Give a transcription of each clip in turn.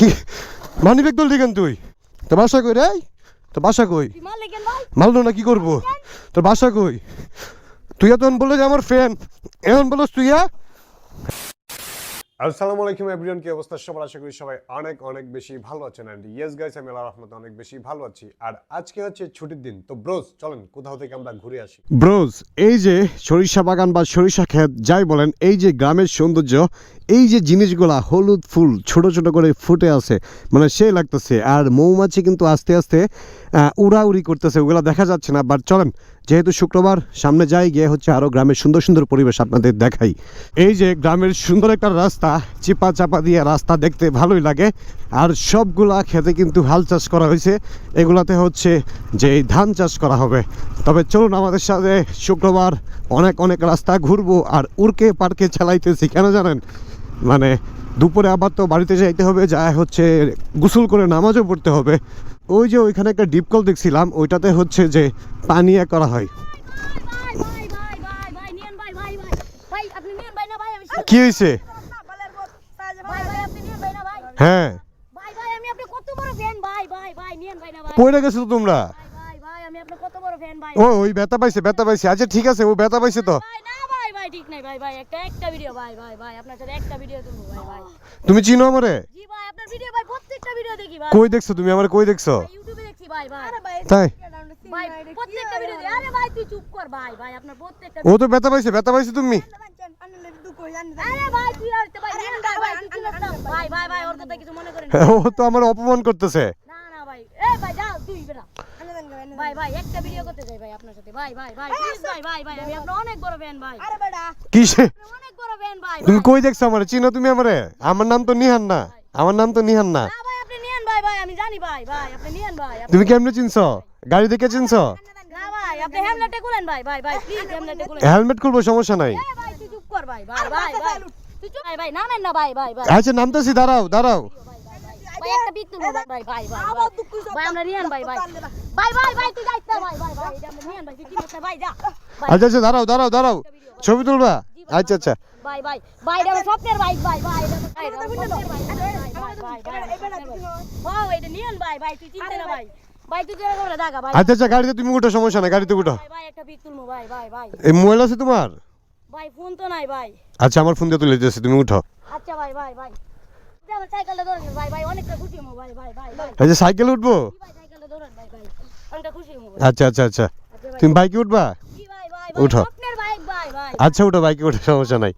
কি? Money bag দল কেন তুই? তো বাসা কই রে? তো বাসা কই? মারলো না কি করব? তোর বাসা কই? তুই এখন বলল যে আমার ফ্যান। এখন বলস তুই হ্যাঁ? আসসালামু আলাইকুম এভরিওয়ান কি অবস্থা? সবার আশা করি সবাই অনেক অনেক বেশি ভালো আছেন। অ্যান্ড ইয়েস গাইস আমি আল্লাহর রহমতে অনেক বেশি ভালো আছি। আর আজকে হচ্ছে ছুটির দিন। তো ব্রোজ চলেন কোথাও থেকে আমরা ঘুরে আসি। ব্রোজ এই যে সরিষা বাগান বা সরিষা ক্ষেত যাই বলেন এই যে গ্রামের সৌন্দর্য এই যে জিনিসগুলা হলুদ ফুল ছোট ছোট করে ফুটে আছে মানে সে লাগতেছে। আর মৌমাছি কিন্তু আস্তে আস্তে উড়াউড়ি করতেছে, ওগুলা দেখা যাচ্ছে না। বাট চলেন, যেহেতু শুক্রবার, সামনে যাই গিয়ে হচ্ছে আরও গ্রামের সুন্দর সুন্দর পরিবেশ আপনাদের দেখাই। এই যে গ্রামের সুন্দর একটা রাস্তা চিপা চাপা দিয়ে রাস্তা দেখতে ভালোই লাগে। আর সবগুলা খেতে কিন্তু হাল চাষ করা হয়েছে। এগুলাতে হচ্ছে যে ধান চাষ করা হবে। তবে চলুন আমাদের সাথে, শুক্রবার অনেক অনেক রাস্তা ঘুরবো আর উড়কে পার্কে চালাইতেছি, কেন জানেন? মানে দুপুরে আবার তো বাড়িতে যাইতে হবে যা হচ্ছে গোসল করে নামাজও পড়তে হবে। ওই যে ওইখানে একটা ডিপ কল দেখছিলাম ওইটাতে হচ্ছে যে পানিয়া করা হয়। কি হয়েছে হ্যাঁ। পড়ে গেছো তোমরা? ও ওই ব্যথা পাইছে ব্যথা পাইছে। আচ্ছা ঠিক আছে ও ব্যথা পাইছে তো। ভাই ঠিক নাই ভাই ভাই একটা একটা ভিডিও ভাই ভাই ভাই আপনার সাথে একটা ভিডিও তুলবো ভাই ভাই। তুমি চিনো আমারে? জি ভাই আপনার ভিডিও ভাই প্রত্যেকটা ভিডিও দেখি ভাই। কই দেখছ তুমি? আমার কই দেখছ? ইউটিউবে দেখছি ভাই ভাই। আরে ভাই তাই? ভাই প্রত্যেকটা ভিডিও দেখি। আরে ভাই তুই চুপ কর ভাই ভাই আপনার প্রত্যেকটা ও তো ব্যথা পাইছে ব্যথা পাইছে তুমি। মনে ও তো আমার অপমান করতেছে। না না ভাই যাও তুই বেরা ভাই ভাই একটা ভিডিও করতে যাই ভাই আপনার সাথে ভাই ভাই ভাই প্লিজ ভাই ভাই ভাই আমি আপনার অনেক বড় ফ্যান ভাই কিসে অনেক বড় ফ্যান ভাই তুমি কই দেখছ আমারে চিনো তুমি আমারে আমার নাম তো নিহান না আমার নাম তো নিহান না না ভাই আপনি নিয়েন ভাই ভাই আমি জানি ভাই ভাই আপনি নিয়েন ভাই তুমি কেমনে চিনছো গাড়ি দেখে চিনছো না ভাই আপনি হেলমেটে খুলেন ভাই ভাই ভাই প্লিজ হেলমেটে খুলেন হেলমেট খুলবো সমস্যা নাই এ ভাই তুই চুপ কর ভাই ভাই ভাই ভাই তুই চুপ ভাই ভাই নামেন না ভাই ভাই ভাই আচ্ছা নামতেছি দাঁড়াও দাঁড়াও ভাই একটা ভাই ভাই ভাই ভাই ভাই ভাই আমরা নিয়েন ভাই ভাই ভাই ভাই ভাই তুই যাইতে ভাই ভাই ভাই এটা আমরা নিয়েন ভাই তুই চিনিস না ভাই যা আচ্ছা আচ্ছা দাঁড়াও দাঁড়াও দাঁড়াও ছবি তুলবা আচ্ছা আচ্ছা ভাই ভাই ভাই এটা স্বপ্নের ভাই ভাই এটা এটা আমার ভাই ভাই ভাই ভাই ভাই এটা নিয়েন ভাই ভাই তুই চিন্তা না ভাই ভাই তুই যেটা করে দেখা ভাই আচ্ছা আচ্ছা গাড়িতে তুমি উঠো সমস্যা নাই গাড়িতে উঠো ভাই ভাই একটা পিক তুলবো ভাই ভাই ভাই এই মোবাইল আছে তোমার ভাই ফোন তো নাই ভাই আচ্ছা আমার ফোন দিয়ে তুলে দিতেছি তুমি উঠো আচ্ছা ভাই ভাই ভাই এই যে সাইকেল উঠবো। আচ্ছা আচ্ছা আচ্ছা। আচ্ছা তুমি বাইকে উঠবা? কি ভাই ভাই উঠো। ভাই স্বপ্নের বাইক ভাই ভাই। আচ্ছা উঠো বাইকে উঠো সমস্যা নাই।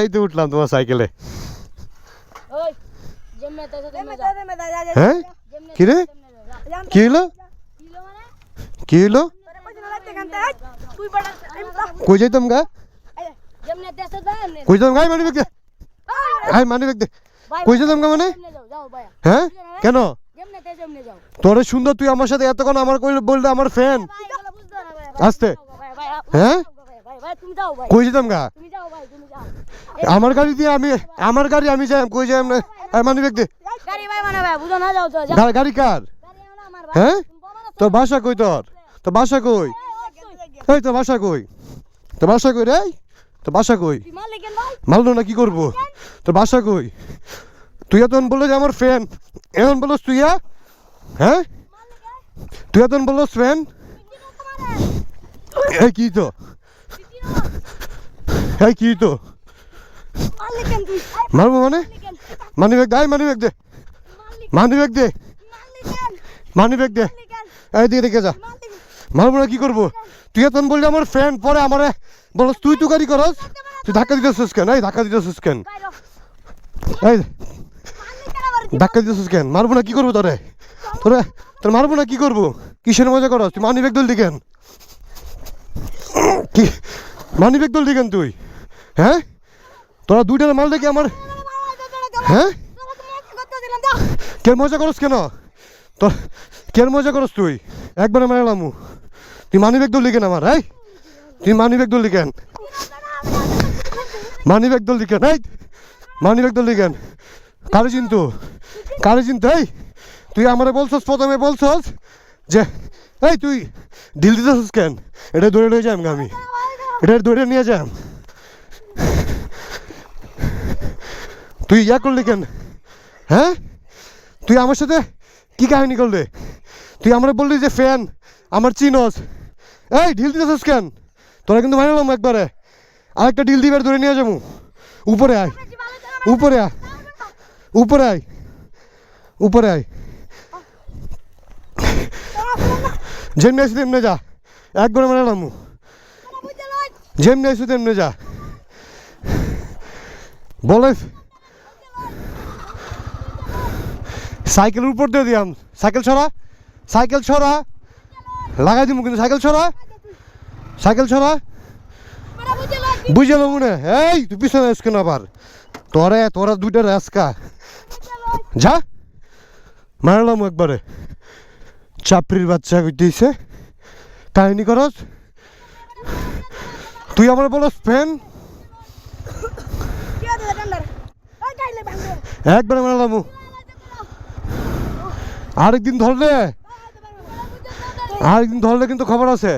এই তো উঠলাম তোমার সাইকেলে। হ্যাঁ? কি রে। কি হলো মানে? কি হলো কই যাইতাম গা যেমনে তেছে যা এমনে কই গাই মানি ব্যাগ দে আই মানি ভাই কই যাইতাম গা মানে হ্যাঁ কেন তোরে সুন্দর তুই আমার সাথে এতক্ষণ আমার কইলে বললে আমার ফ্যান আস্তে হ্যাঁ তুমি কই যেতাম গা তুমি তুমি আমার গাড়ি দিয়ে আমি আমার গাড়ি আমি যাই কই যাই না মানি ব্যাগ দে গাড়ি মানে তো কার হ্যাঁ তুমি তোর বাসা কই তোর তোর বাসা কই এই তোর বাসা কই তোর বাসা কই রে তোর বাসা কই? মারলে না কি করব? তোর বাসা কই? তুই এখন বলল যে আমার ফ্যান এখন বলস তুই আ? হ্যাঁ? তুই এখন বলল ফ্যান এই কি তো? এই কি তো? মারবো মানে? মানি ব্যাগ দে মানি ব্যাগ দে। মানি ব্যাগ দে। মানি ব্যাগ দে। এই দিকে রেখে যা। মারবো না, কি করব? তুই এখন বললি আমার ফ্যান পরে আমার বলস তুই তো গাড়ি করস? তুই ধাক্কা দিতেছিস কেন? এই, ধাক্কা দিতেছিস কেন? এই কেন ধাক্কা দিতেছিস কেন? মারবো না, কি করব তোরে? তোরে, তোর মারবো না, কি করব? কিসের মজা করস? তুই মানি ব্যাগ দল কেন? কি? মানি ব্যাগ দল কেন তুই? হ্যাঁ? তোরা দুইটার মাল দেখি আমার হ্যাঁ? কে মজা করস কেন? তোর কে মজা করস তুই? একবারে মারলাম। তুই মানি ব্যাগ দল কেন আমার হ্যাঁ তুই মানি ব্যাগ দল কেন মানি ব্যাগ দল কেন এই। মানি ব্যাগ দল কেন কারে চিন্তু? কারে চিন্তু, এই? তুই আমারে বলছস, প্রথমে বলছস যে, এই তুই ঢিল দিতেছিস কেন? এটা ধরে নিয়ে যাম আমি। এটা ধরে নিয়ে যাম। তুই ইয়া করলি কেন? হ্যাঁ? তুই আমার সাথে কি কাহিনী করলি? তুই আমরা বললি যে ফ্যান, আমার চিনস। এই, ঢিল দিতেছিস কেন? তোরা কিন্তু মারলাম একবারে। আরেকটা ঢিল দিবার ধরে নিয়ে যাব। উপরে আয়। উপরে আয়। উপরে আয়। উপরে আয়। যেমনি আসি তেমনি যা। একবারে মারলাম যেমনি আসি তেমনি যা। বলে সাইকেলের উপর দিয়ে দিয়াম। সাইকেল ছড়া। সাইকেল ছড়া। লাগাই দিব কিন্তু সাইকেল ছড়া সাইকেল ছড়া বুঝে নেব মনে এই, তুই পিছনে আস কেন আবার? তোরে, তোরা দুইটা রাস্কা। যা। মারলাম একবারে। চাপড়ির বাচ্চা দিয়েছে কাহিনী করস? তুই আমার বলস ফ্যান? একবারে মারলাম আরেকদিন ধরলে। আরেকদিন ধরলে কিন্তু খবর আছে।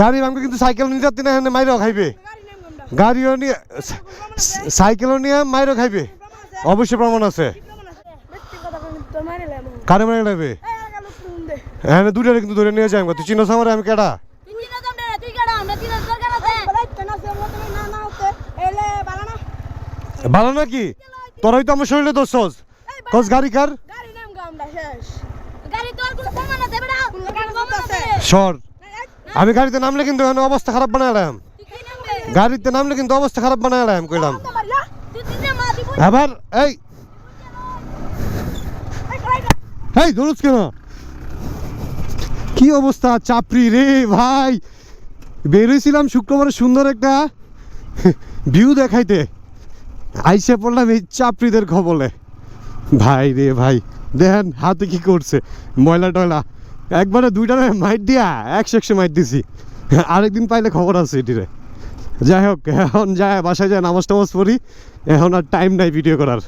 গাড়ি ভাঙবে কিন্তু সাইকেল নিয়ে যাতে না মাইরও খাইবে। গাড়িও নিয়ে, সাইকেলও নিয়ে মাইরও খাইবে। অবশ্যই প্রমাণ আছে। কারে মারে লাগবে হ্যাঁ দুটারে কিন্তু ধরে নিয়ে যাই তুই চিনস আমার আমি কেডা? ভালো নাকি? তোরাই তো আমার শরীরে দোষস কস গাড়ি কার? সর। আমি গাড়িতে নামলে কিন্তু অবস্থা খারাপ বানাইলাম গাড়িতে নামলে কিন্তু অবস্থা খারাপ বানাইলাম কইলাম। আবার এই। এই, ধরুস কেন? কি অবস্থা, চাপড়ি রে ভাই। বেরোইছিলাম শুক্রবার সুন্দর একটা ভিউ দেখাইতে। আইসে পড়লাম এই চাপড়িদের খবলে ভাই রে ভাই, দেখেন হাতে কি করছে, ময়লা টয়লা। একবারে দুইটা মাইট দিয়া একশো একশো মাইট দিছি। আরেকদিন পাইলে খবর আছে এটিরে। যাই হোক, এখন যায় বাসায় যায় নামাজ টামাজ পড়ি। এখন আর টাইম নাই ভিডিও করার।